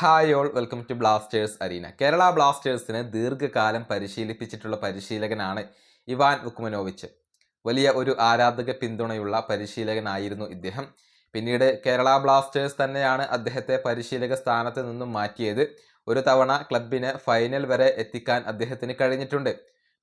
Hi all welcome to Blasters arena Kerala ബ്ലാസ്റ്റേഴ്സിനെ ദീർഘകാലം പരിശീലിപ്പിച്ചിട്ടുള്ള പരിശീലകനാണ് Ivan ഉക്മനോവിച്ച് വലിയ ഒരു ആരാധക പിന്തുണയുള്ള പരിശീലകനായിരുന്നു ഇദ്ദേഹം. പിന്നീട് കേരള ബ്ലാസ്റ്റേഴ്സ് തന്നെയാണ് അദ്ദേഹത്തെ പരിശീലക സ്ഥാനത്ത് നിന്നും മാറ്റിയത്. ഒരു തവണ ക്ലബിനെ ഫൈനൽ വരെ എത്തിക്കാൻ അദ്ദേഹത്തിന് കഴിഞ്ഞിട്ടുണ്ട്.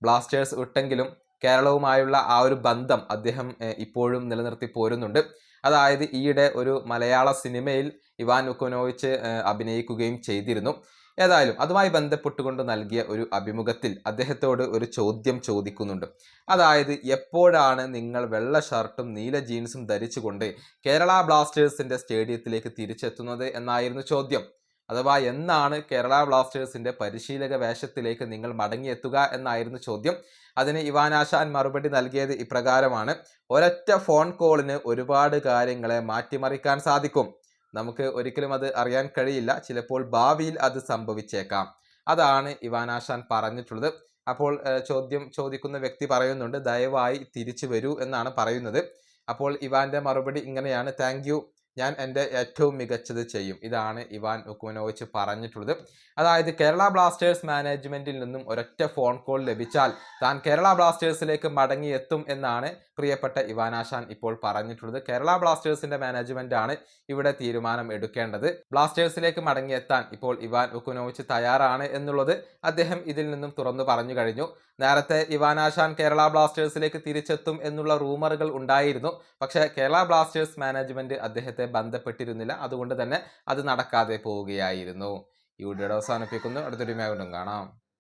ബ്ലാസ്റ്റേഴ്സ് വിട്ടെങ്കിലും കേരളവുമായുള്ള ആ ഒരു ബന്ധം അദ്ദേഹം ഇപ്പോഴും നിലനിർത്തി പോരുന്നുണ്ട്. അതായത് ഈയിടെ ഒരു മലയാള സിനിമയിൽ ഇവാൻ ഉക്കോനോവിച്ച് അഭിനയിക്കുകയും ചെയ്തിരുന്നു. ഏതായാലും അതുമായി ബന്ധപ്പെട്ടുകൊണ്ട് നൽകിയ ഒരു അഭിമുഖത്തിൽ അദ്ദേഹത്തോട് ഒരു ചോദ്യം ചോദിക്കുന്നുണ്ട്. അതായത് എപ്പോഴാണ് നിങ്ങൾ വെള്ള ഷർട്ടും നീല ജീൻസും ധരിച്ചുകൊണ്ട് കേരള ബ്ലാസ്റ്റേഴ്സിന്റെ സ്റ്റേഡിയത്തിലേക്ക് തിരിച്ചെത്തുന്നത് എന്നായിരുന്നു ചോദ്യം. അഥവാ എന്നാണ് കേരള ബ്ലാസ്റ്റേഴ്സിന്റെ പരിശീലക വേഷത്തിലേക്ക് നിങ്ങൾ മടങ്ങിയെത്തുക എന്നായിരുന്നു ചോദ്യം. അതിന് ഇവാനാശാൻ മറുപടി നൽകിയത് ഇപ്രകാരമാണ്. ഒരൊറ്റ ഫോൺ കോളിന് ഒരുപാട് കാര്യങ്ങളെ മാറ്റിമറിക്കാൻ സാധിക്കും. നമുക്ക് ഒരിക്കലും അത് അറിയാൻ കഴിയില്ല. ചിലപ്പോൾ ഭാവിയിൽ അത് സംഭവിച്ചേക്കാം. അതാണ് ഇവാനാശാൻ പറഞ്ഞിട്ടുള്ളത്. അപ്പോൾ ചോദ്യം ചോദിക്കുന്ന വ്യക്തി പറയുന്നുണ്ട് ദയവായി തിരിച്ചു വരൂ എന്നാണ് പറയുന്നത്. അപ്പോൾ ഇവാന്റെ മറുപടി ഇങ്ങനെയാണ്. താങ്ക് ഞാൻ എന്റെ ഏറ്റവും മികച്ചത് ചെയ്യും. ഇതാണ് ഇവാൻ ഉക്കുമനോവിച്ച് പറഞ്ഞിട്ടുള്ളത്. അതായത് കേരള ബ്ലാസ്റ്റേഴ്സ് മാനേജ്മെന്റിൽ നിന്നും ഒരൊറ്റ ഫോൺ കോൾ ലഭിച്ചാൽ താൻ കേരള ബ്ലാസ്റ്റേഴ്സിലേക്ക് മടങ്ങിയെത്തും എന്നാണ് പ്രിയപ്പെട്ട ഇവാനാശാൻ ഇപ്പോൾ പറഞ്ഞിട്ടുള്ളത്. കേരള ബ്ലാസ്റ്റേഴ്സിന്റെ മാനേജ്മെന്റ് ആണ് ഇവിടെ തീരുമാനം എടുക്കേണ്ടത്. ബ്ലാസ്റ്റേഴ്സിലേക്ക് മടങ്ങിയെത്താൻ ഇപ്പോൾ ഇവാൻ ഉക്കുനോവിച്ച് തയ്യാറാണ് എന്നുള്ളത് അദ്ദേഹം ഇതിൽ നിന്നും തുറന്നു പറഞ്ഞു കഴിഞ്ഞു. നേരത്തെ ഇവാനാശാൻ കേരള ബ്ലാസ്റ്റേഴ്സിലേക്ക് തിരിച്ചെത്തും എന്നുള്ള റൂമറുകൾ ഉണ്ടായിരുന്നു. പക്ഷേ കേരള ബ്ലാസ്റ്റേഴ്സ് മാനേജ്മെന്റ് അദ്ദേഹത്തെ ബന്ധപ്പെട്ടിരുന്നില്ല. അതുകൊണ്ട് തന്നെ അത് നടക്കാതെ പോവുകയായിരുന്നു. ഈ വീഡിയോയുടെ അവസാനിപ്പിക്കുന്നു. അടുത്തൊരു കൊണ്ടും കാണാം.